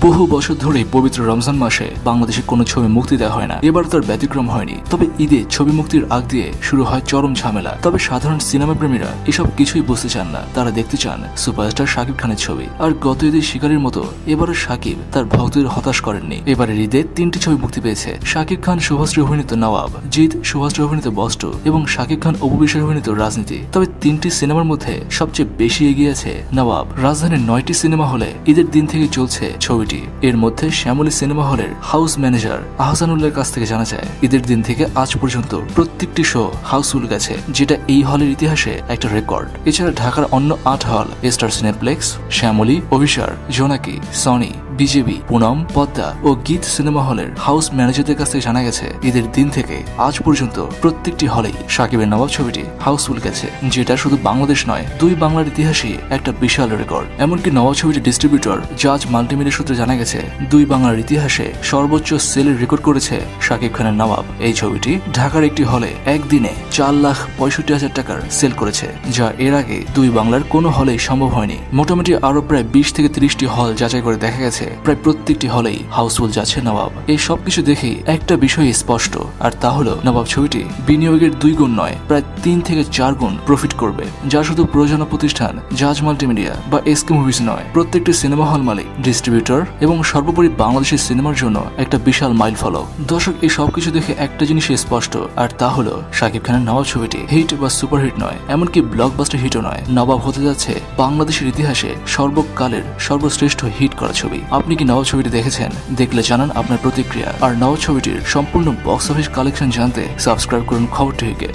বহু বছর ধরে পবিত্র রমজান মাসে বাংলাদেশে কোনো ছবি মুক্তি দেওয়া হয় না। এবার তার ব্যতিক্রম হয়নি। তবে ঈদে ছবি মুক্তির আগ দিয়ে শুরু হয় চরম ঝামেলা। তবে সাধারণ সিনেমা প্রেমীরা এসব কিছুই বুঝতে চান না। তারা দেখতে চান সুপারস্টার শাকিব খানের ছবি। আর গত ঈদের শিকারের মতো এবারও শাকিব তার ভক্তদের হতাশ করেননি। এবারের ঈদে তিনটি ছবি মুক্তি পেয়েছে। শাকিব খান সুভাশ্রী অভিনীত নওয়াব, জিৎ সুভাশ্রী অভিনীত বস্টু এবং শাকিব খান অপবিশ্বাস অভিনীত রাজনীতি। তবে তিনটি সিনেমার মধ্যে সবচেয়ে বেশি এগিয়ে আছে নওয়াব। রাজধানীর নয়টি সিনেমা হলে ঈদের দিন থেকে চলছে ছবিটি। এর মধ্যে শ্যামলী সিনেমা হলের হাউস ম্যানেজার আহসানুল্লাহর কাছ থেকে জানা যায়, ঈদের দিন থেকে আজ পর্যন্ত প্রত্যেকটি শো হাউসফুল গেছে, যেটা এই হলের ইতিহাসে একটা রেকর্ড এছাড়া ঢাকার অন্য আট হল star Cineplex Shyamoli, Abhisar, Jonaki, Sony BJP, Poonam, Padma ও গীত সিনেমা হলের হাউস ম্যানেজারদের কাছ থেকে জানা গেছে, ঈদের দিন থেকে আজ পর্যন্ত প্রত্যেকটি হলেই সাকিবের নবাব ছবিটি হাউসফুল গেছে, যেটা শুধু বাংলাদেশ নয়, দুই বাংলার ইতিহাসে একটা বিশাল রেকর্ড এমনকি নবাব ছবিটির ডিস্ট্রিবিউটর জাজ মাল্টিমিডিয়া সূত্রে জানা গেছে, দুই বাংলার ইতিহাসে সর্বোচ্চ সেলের রেকর্ড করেছে শাকিব খানের নবাব। এই ছবিটি ঢাকার একটি হলে একদিনে চার লাখ পঁয়ষট্টি হাজার টাকার সেল করেছে, যা এর আগে দুই বাংলার কোনো হলেই সম্ভব হয়নি। মোটামুটি আরও প্রায় বিশ থেকে ত্রিশটি হল যাচাই করে দেখা গেছে প্রায় প্রত্যেকটি হলেই হাউসফুল যাচ্ছে নবাব। এই সবকিছু দেখেই একটা বিষয় স্পষ্ট, আর তা হলো, নবাব ছবিটি বিনিয়োগের দুই গুণ নয়, প্রায় তিন থেকে চার গুণ প্রফিট করবে। যা শুধু প্রযোজনা প্রতিষ্ঠান, জাজ মাল্টিমিডিয়া বা এসকে মুভিজ নয়, প্রত্যেকটি সিনেমা হল মালিক ডিস্ট্রিবিউটর এবং সর্বোপরি বাংলাদেশের সিনেমার জন্য একটা বিশাল মাইল ফলক। দর্শক, এই সবকিছু দেখে একটা জিনিস স্পষ্ট, আর তা হলো, শাকিব খানের নবাব ছবিটি হিট বা সুপারহিট নয়, এমনকি ব্লকবাস্টার হিটও নয়। নবাব হতে যাচ্ছে বাংলাদেশের ইতিহাসে সর্বকালের সর্বশ্রেষ্ঠ হিট করা ছবি। আপনি কি নাও ছবিটি দেখেছেন? দেখলে জানান আপনার প্রতিক্রিয়া। আর নাও ছবিটির সম্পূর্ণ বক্স অফিস কালেকশন জানতে সাবস্ক্রাইব করুন খবর টিভিকে